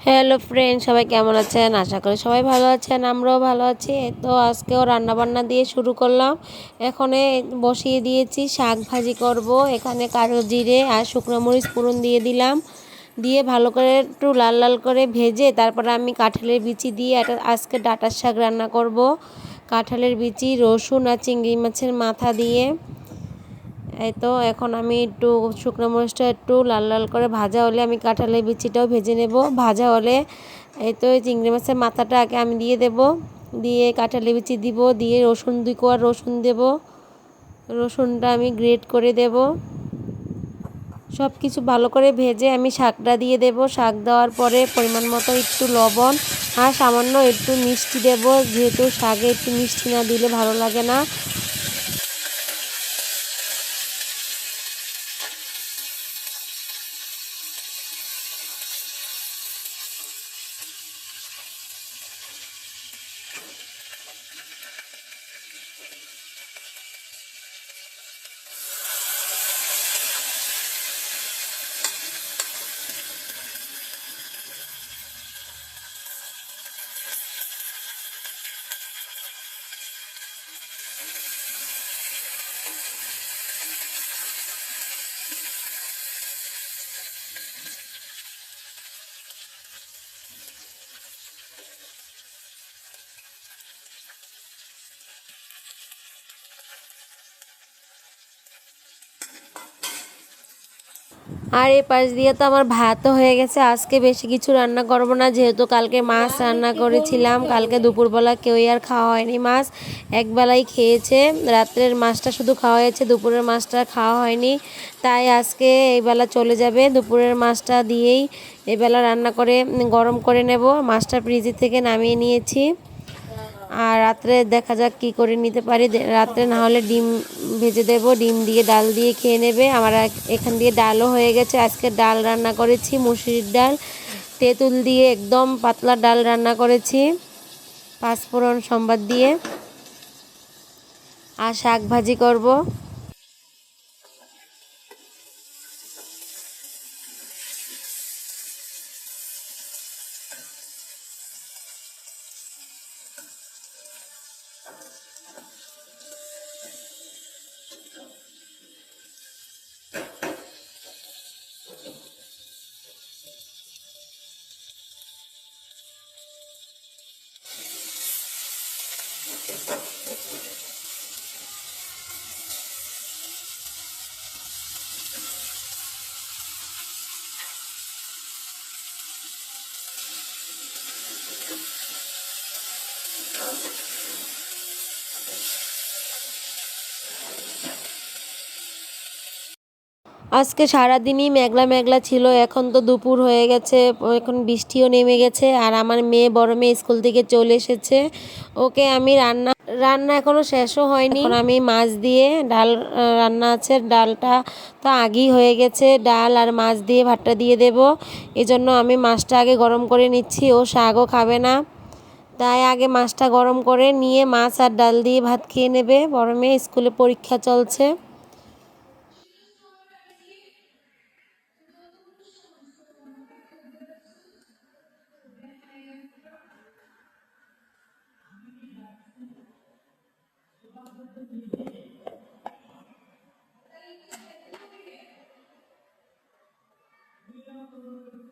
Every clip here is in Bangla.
হ্যালো ফ্রেন্ড সবাই কেমন আছেন? আশা করি সবাই ভালো আছেন, আমরাও ভালো আছি। তো আজকেও রান্নাবান্না দিয়ে শুরু করলাম। এখানে বসিয়ে দিয়েছি শাক ভাজি করব। এখানে কারও জিরে আর শুকনো মরিচ পুরন দিয়ে দিলাম। দিয়ে ভালো করে একটু লাল লাল করে ভেজে তারপরে আমি কাঁঠালের বিচি দিয়ে একটা আজকে ডাটার শাক রান্না করব। কাঁঠালের বিচি, রসুন আর চিংড়ি মাছের মাথা দিয়ে। এই তো এখন আমি একটু শুকনো মরিচটা একটু লাল লাল করে ভাজা হলে আমি কাঁঠালের বিচিটাও ভেজে নেব। ভাজা হলে এই তো চিংড়ি মাছের মাথাটা আগে আমি দিয়ে দেব। দিয়ে কাঁঠালের বিচি দিব, দিয়ে রসুন, দুই কোয়া রসুন দেব। রসুনটা আমি গ্রেট করে দেব। সব কিছু ভালো করে ভেজে আমি শাকটা দিয়ে দেব। শাক দেওয়ার পরে পরিমাণ মতো একটু লবণ আর সামান্য একটু মিষ্টি দেব। যেহেতু শাকে একটু মিষ্টি না দিলে ভালো লাগে না। আর এই পাশ দিয়ে তো আমার ভাতও হয়ে গেছে। আজকে বেশি কিছু রান্না করব না, যেহেতু কালকে মাছ রান্না করেছিলাম। কালকে দুপুরবেলা কেউই আর খাওয়া হয়নি মাছ। একবেলাই খেয়েছে। রাত্রের মাছটা শুধু খাওয়া হয়েছে, দুপুরের মাছটা খাওয়া হয়নি। তাই আজকে এই বেলা চলে যাবে। দুপুরের মাছটা দিয়েই এবেলা রান্না করে, গরম করে নেব। মাছটা ফ্রিজের থেকে নামিয়ে নিয়েছি। আর রাত্রে দেখা যাক কি করে নিতে পারি। রাত্রে না হলে ডিম ভেজে দেব, ডিম দিয়ে ডাল দিয়ে খেয়ে নেবে। আমার এখান দিয়ে ডালও হয়ে গেছে। আজকে ডাল রান্না করেছি, মুসুরির ডাল, তেঁতুল দিয়ে একদম পাতলা ডাল রান্না করেছি, পাঁচফোড়ন সম্বাদ দিয়ে। আর শাক ভাজি করব। どこに? আজকে সারাদিনই মেঘলা মেঘলা ছিল, এখন তো দুপুর হয়ে গেছে, এখন বৃষ্টিও নেমে গেছে, আর আমার মেয়ে বড় মেয়ে স্কুল থেকে চলে এসেছে। ওকে আমি রান্না রান্না এখনও শেষও হয়নি। আমি মাছ দিয়ে ডাল রান্না আছে, ডালটা তো আগেই হয়ে গেছে, ডাল আর মাছ দিয়ে ভাতটা দিয়ে দেব। এজন্য আমি মাছটা আগে গরম করে নিচ্ছি, ও শাকও খাবে না। তাই আগে মাছটা গরম করে নিয়ে মাছ আর ডাল দিয়ে ভাত খেয়ে নেবে। বড় মেয়ে স্কুলে পরীক্ষা চলছে।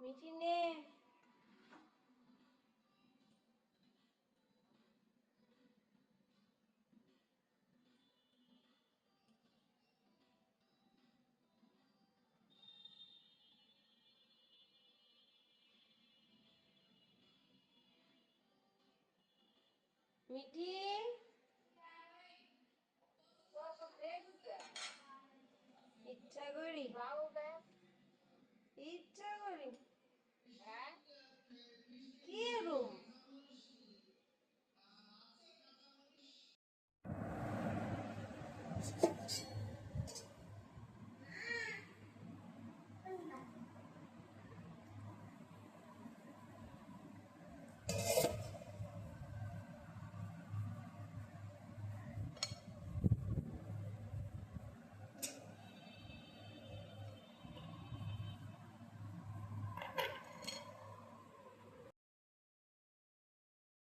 মিঠি নে মিঠি ইচ্ছা করি